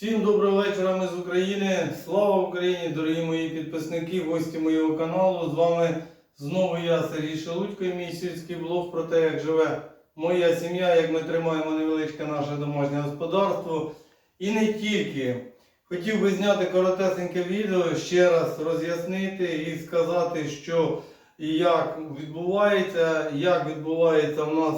Всім доброго вечора, ми з України. Слава Україні, дорогі мої підписники, гості моєго каналу. З вами знову я, Сергій Шелудько, і мій сільський блог про те, як живе моя сім'я, як ми тримаємо невеличке наше домашнє господарство. І не тільки. Хотів би зняти коротесеньке відео, ще раз роз'яснити і сказати, що і як відбувається, як відбувається в нас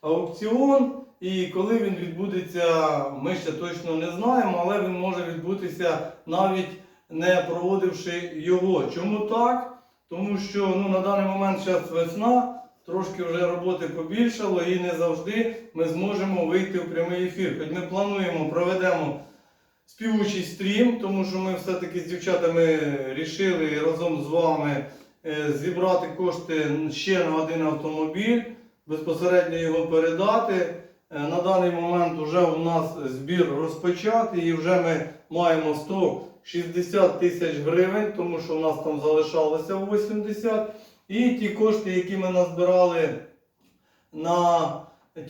аукціон. І коли він відбудеться, ми ще точно не знаємо, але він може відбутися навіть не проводивши його. Чому так? Тому що ну, на даний момент зараз весна, трошки вже роботи побільшало і не завжди ми зможемо вийти в прямий ефір. Хоч ми плануємо, проведемо співучий стрім, тому що ми все-таки з дівчатами рішили разом з вами е, зібрати кошти ще на один автомобіль, безпосередньо його передати. Е, На даний момент вже у нас збір розпочатий і вже ми маємо 160 тисяч гривень, тому що у нас там залишалося 80. І ті кошти, які ми назбирали на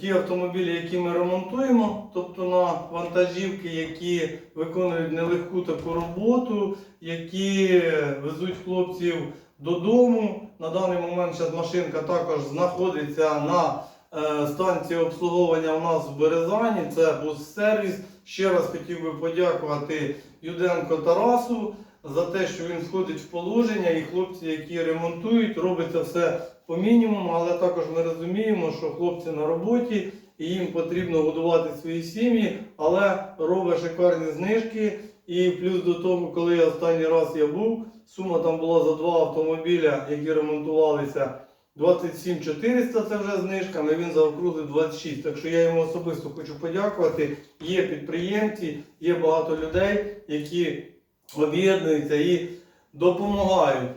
ті автомобілі, які ми ремонтуємо, тобто на вантажівки, які виконують нелегку таку роботу, які везуть хлопців додому. На даний момент зараз машинка також знаходиться на е, станції обслуговування у нас в Березані. Це бус-сервіс. Ще раз хотів би подякувати Юденко Тарасу за те, що він входить в положення, і хлопці, які ремонтують, робиться все по мінімуму, але також ми розуміємо, що хлопці на роботі і їм потрібно годувати свої сім'ї, але робить шикарні знижки. І плюс до того, коли останній раз я був, сума там була за два автомобіля, які ремонтувалися. 27 400 це вже знижками, він заокруглив 26. Так що я йому особисто хочу подякувати. Є підприємці, є багато людей, які об'єднуються і допомагають.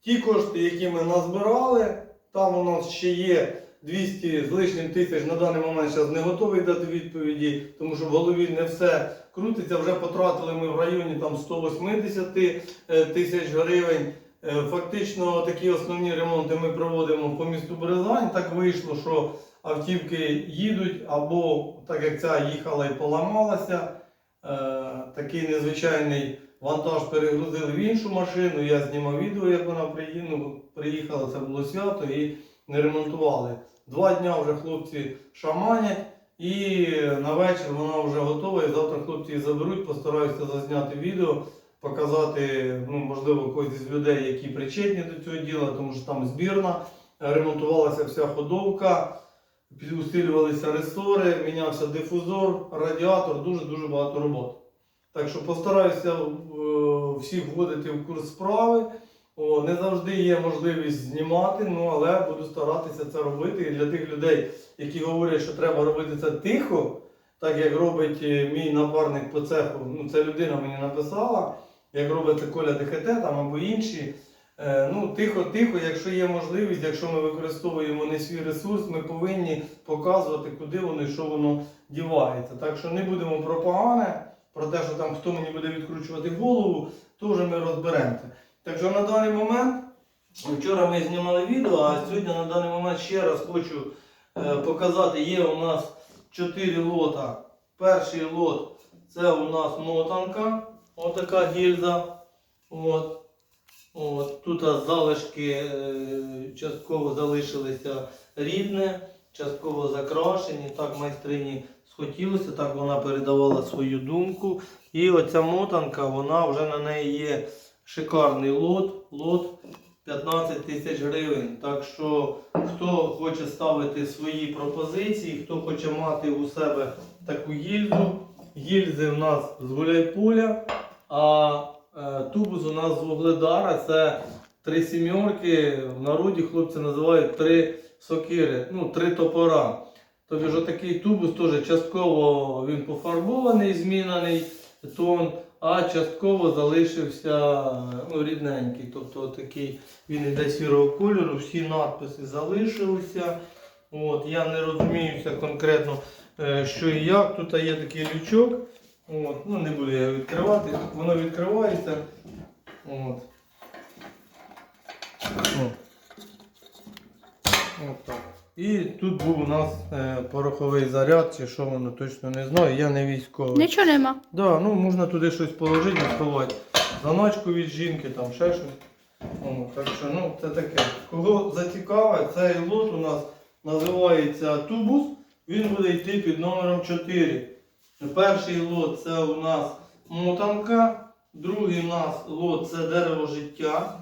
Ті кошти, які ми назбирали, там у нас ще є 200 з лишнім тисяч на даний момент зараз не готовий дати відповіді, тому що в голові не все крутиться. Вже потратили ми в районі там 180 е, тисяч гривень. Е, Фактично такі основні ремонти ми проводимо по місту Березань. Так вийшло, що автівки їдуть, або так як ця їхала і поламалася. е, Такий незвичайний вантаж перегрузили в іншу машину. Я знімав відео, як вона ну, приїхала, це було свято і не ремонтували. Два дня вже хлопці шаманять. І на вечір вона вже готова. І завтра хлопці її заберуть, постараюся зазняти відео показати, ну, можливо, когось із людей, які причетні до цього діла, тому що там збірна, ремонтувалася вся ходовка, підусилювалися ресори, мінявся дифузор, радіатор, дуже-дуже багато роботи. Так що постараюся е, всіх вводити в курс справи. О, не завжди є можливість знімати, ну але буду старатися це робити. І для тих людей, які говорять, що треба робити це тихо, так як робить е, мій напарник по цеху, ну це людина мені написала, як робить це Коля ДХТ там або інші. Е, ну, тихо-тихо, якщо є можливість, якщо ми використовуємо не свій ресурс, ми повинні показувати, куди воно і що воно дівається. Так що не будемо про погане, про те, що там хто мені буде відкручувати голову, то вже ми розберемося. Так що на даний момент, вчора ми знімали відео, а сьогодні на даний момент ще раз хочу е, показати, є у нас 4 лота. Перший лот це у нас мотанка, отака гільза. От. От. Тут залишки е, частково залишилися рідне, частково закрашені. Так майстрині схотілося, так вона передавала свою думку. І оця мотанка, вона вже на неї є шикарний лот. Лот 15 тисяч гривень. Так що, хто хоче ставити свої пропозиції, хто хоче мати у себе таку гільзу, гільзи в нас з гуляйполя, а е, тубус у нас з вугледара. Це три сімерки. В народі хлопці називають три сокири, ну, три топора. Тобто ж такий тубус теж частково він пофарбований, змінений тон, а частково залишився ну, рідненький. Тобто такий він іде сірого кольору, всі надписи залишилися. От, я не розуміюся конкретно, е, що і як. Тут є такий лючок. От, ну, не буду я відкривати. Воно відкривається. От. От так. І тут був у нас е, пороховий заряд, чи що воно точно не знаю, я не військовий. Нічого нема. Да, ну можна туди щось положити, сховати. Заначку від жінки, там ще щось. О, так що, ну, це таке. Кого зацікавить, цей лот у нас називається тубус. Він буде йти під номером 4. Перший лот це у нас мотанка. Другий у нас лот це дерево життя.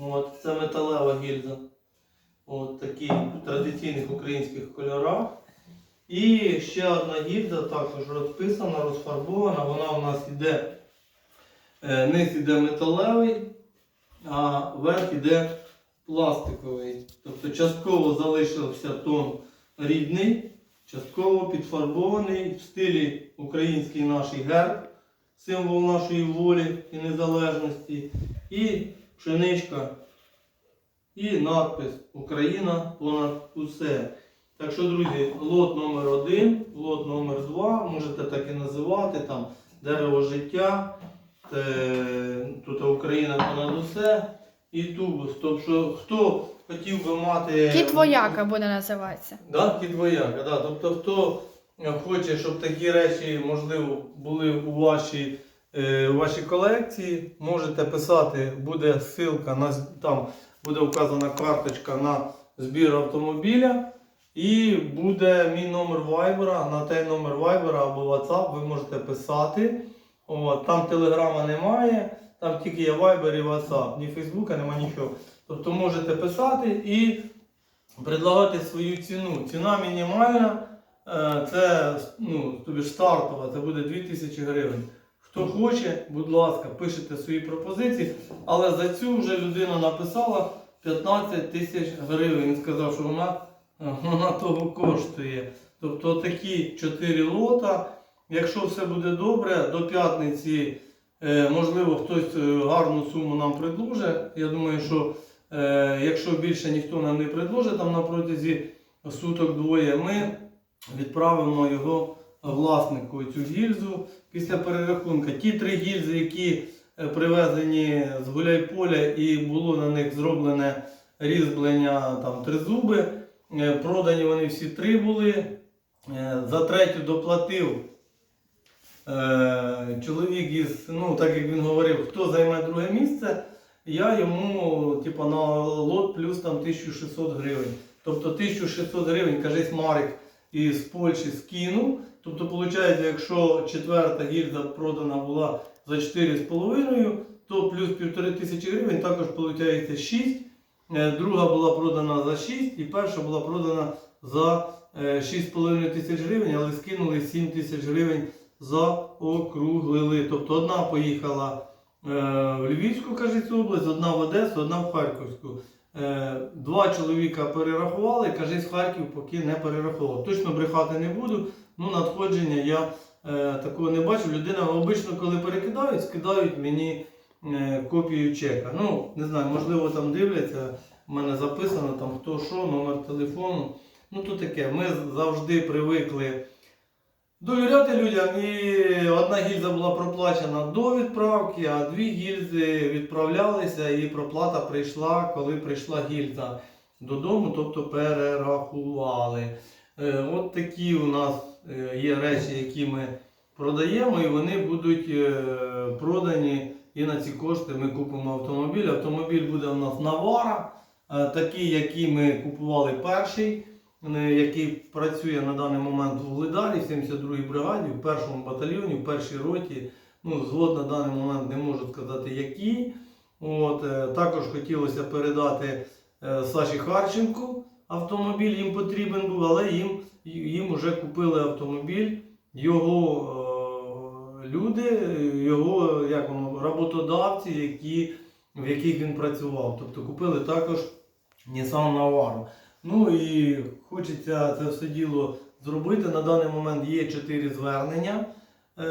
От, це металева гільза. От такі в традиційних українських кольорах. І ще одна гільза також розписана, розфарбована. Вона у нас йде, е, низ іде металевий, а верх іде пластиковий. Тобто частково залишився тон рідний, частково підфарбований в стилі український наш герб, символ нашої волі і незалежності. І пшеничка, і надпис Україна понад усе. Так що, друзі, лот номер 1 лот номер 2 можете так і називати, там дерево життя, е, тут Україна понад усе і тубус. Тобто, хто хотів би мати. Кіт вояка буде називатися. Да, кіт вояка, да. Тобто, хто е, хоче, щоб такі речі, можливо, були у вашій, е, у вашій колекції, можете писати, буде ссылка на там буде вказана карточка на збір автомобіля. І буде мій номер вайбера. На той номер вайбера або WhatsApp ви можете писати. От, там телеграма немає, там тільки є вайбер і WhatsApp. Ні Фейсбука, нема нічого. Тобто можете писати і предлагати свою ціну. Ціна мінімальна, е, це ну, тобі стартова, це буде 2000 гривень. Хто хоче, будь ласка, пишете свої пропозиції, але за цю вже людина написала 15 тисяч гривень. Він сказав, що вона, вона того коштує. Тобто такі 4 лота. Якщо все буде добре, до п'ятниці, е, можливо, хтось е, гарну суму нам предложить. Я думаю, що якщо більше ніхто нам не предложить там на протязі суток двоє, ми відправимо його власнику цю гільзу після перерахунку. Ті три гільзи, які е, привезені з Гуляйполя і було на них зроблене різьблення там тризуби, е, продані вони всі три були. Е, За третю доплатив е, чоловік із, ну так як він говорив, хто займе друге місце, я йому типу, на лот плюс там 1600 гривень. Тобто 1600 гривень, кажись, Марик із Польщі скинув. Тобто, виходить, якщо четверта гільза продана була за 4,5, то плюс 1500 гривень також виходить 6. Е, Друга була продана за 6 і перша була продана за е, 6,5 тисяч гривень, але скинули 7 тисяч гривень заокруглили. Тобто одна поїхала е, в Львівську, кажеться, область, одна в Одесу, одна в Харківську. Е, Два чоловіка перерахували, кажись, Харків поки не перерахував. Точно брехати не буду. Ну, надходження я е, такого не бачив. Людина обично, коли перекидають, скидають мені е, копію чека. Ну, не знаю, можливо, там дивляться, в мене записано там хто що, номер телефону. Ну, то таке. Ми завжди привикли довіряти людям. І одна гільза була проплачена до відправки, а дві гільзи відправлялися, і проплата прийшла, коли прийшла гільза додому, тобто перерахували. Е, От такі у нас е, є речі, які ми продаємо, і вони будуть е, продані. І на ці кошти ми купимо автомобіль. Автомобіль буде у нас Навара, такий, який ми купували перший, який працює на даний момент в Угледарі, в 72-й бригаді, в першому батальйоні, в першій роті. Ну, згод на даний момент не можу сказати, які. От, е, також хотілося передати е, Саші Харченку автомобіль їм потрібен був, але їм, їм вже купили автомобіль. Його е, люди, його як воно, роботодавці, які, в яких він працював. Тобто купили також Nissan Navara. Ну і хочеться це все діло зробити. На даний момент є 4 звернення. Е,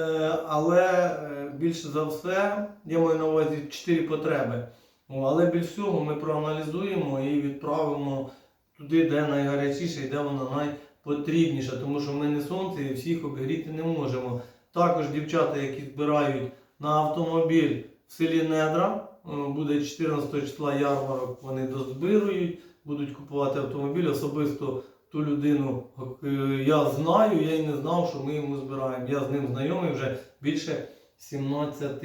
Але е, більше за все, я маю на увазі 4 потреби. Але більш всього ми проаналізуємо і відправимо туди, де найгарячіше і де воно найпотрібніше, тому що ми не сонце і всіх обігріти не можемо. Також дівчата, які збирають на автомобіль в селі Недра, буде 14 числа ярмарок, вони дозбирують. Будуть купувати автомобіль. Особисто ту людину е, я знаю, я і не знав, що ми йому збираємо. Я з ним знайомий вже більше 17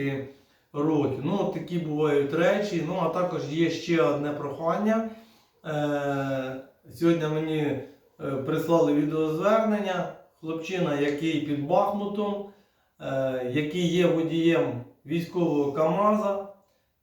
років. Ну, такі бувають речі. Ну, а також є ще одне прохання. Е, сьогодні мені е, прислали відеозвернення. Хлопчина, який під Бахмутом, е, який є водієм військового КАМАЗа,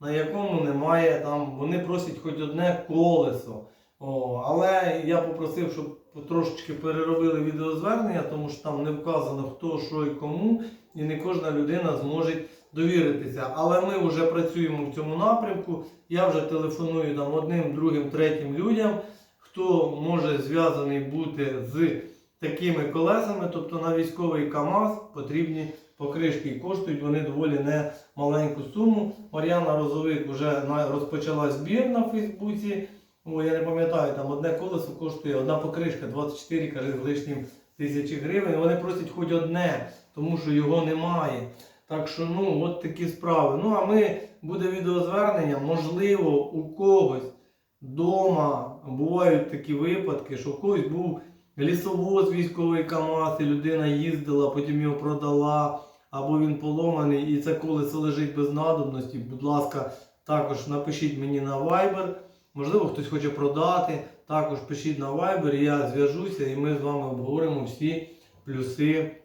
на якому немає там, вони просять хоч одне колесо. О, але я попросив, щоб трошечки переробили відеозвернення, тому що там не вказано хто, що і кому, і не кожна людина зможе довіритися. Але ми вже працюємо в цьому напрямку. Я вже телефоную там одним, другим, третім людям, хто може зв'язаний бути з такими колесами, тобто на військовий КАМАЗ потрібні покришки. Коштують вони доволі не маленьку суму. Мар'яна Розовик вже розпочала збір на Фейсбуці. О, я не пам'ятаю, там одне колесо коштує, одна покришка 24 каже, з лишнім тисячі гривень. Вони просять хоч одне, тому що його немає. Так що, ну, от такі справи. Ну, а ми буде відеозвернення, можливо, у когось вдома бувають такі випадки, що в когось був лісовоз військовий КАМАЗ, і людина їздила, потім його продала, або він поломаний, і це колесо лежить без надобності. Будь ласка, також напишіть мені на Viber. Можливо, хтось хоче продати. Також пишіть на Viber, я зв'яжуся і ми з вами обговоримо всі плюси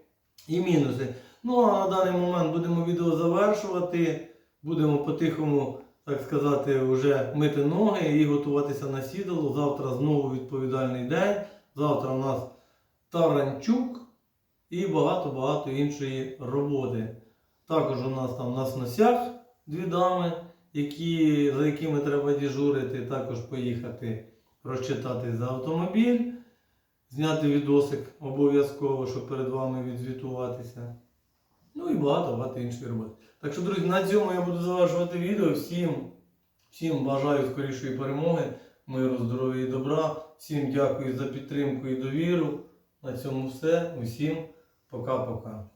і мінуси. Ну а на даний момент будемо відео завершувати. Будемо по-тихому, так сказати, вже мити ноги і готуватися на сідало. Завтра знову відповідальний день. Завтра у нас Таранчук і багато-багато іншої роботи. Також у нас там на сносях дві дами, які, за якими треба дежурити, також поїхати розчитати за автомобіль, зняти відосик обов'язково, щоб перед вами відзвітуватися. Ну і багато-багато іншої роботи. Так що, друзі, на цьому я буду завершувати відео. Всім, всім бажаю скорішої перемоги, миру, здоров'я і добра. Всім дякую за підтримку і довіру. На цьому все. Усім пока-пока.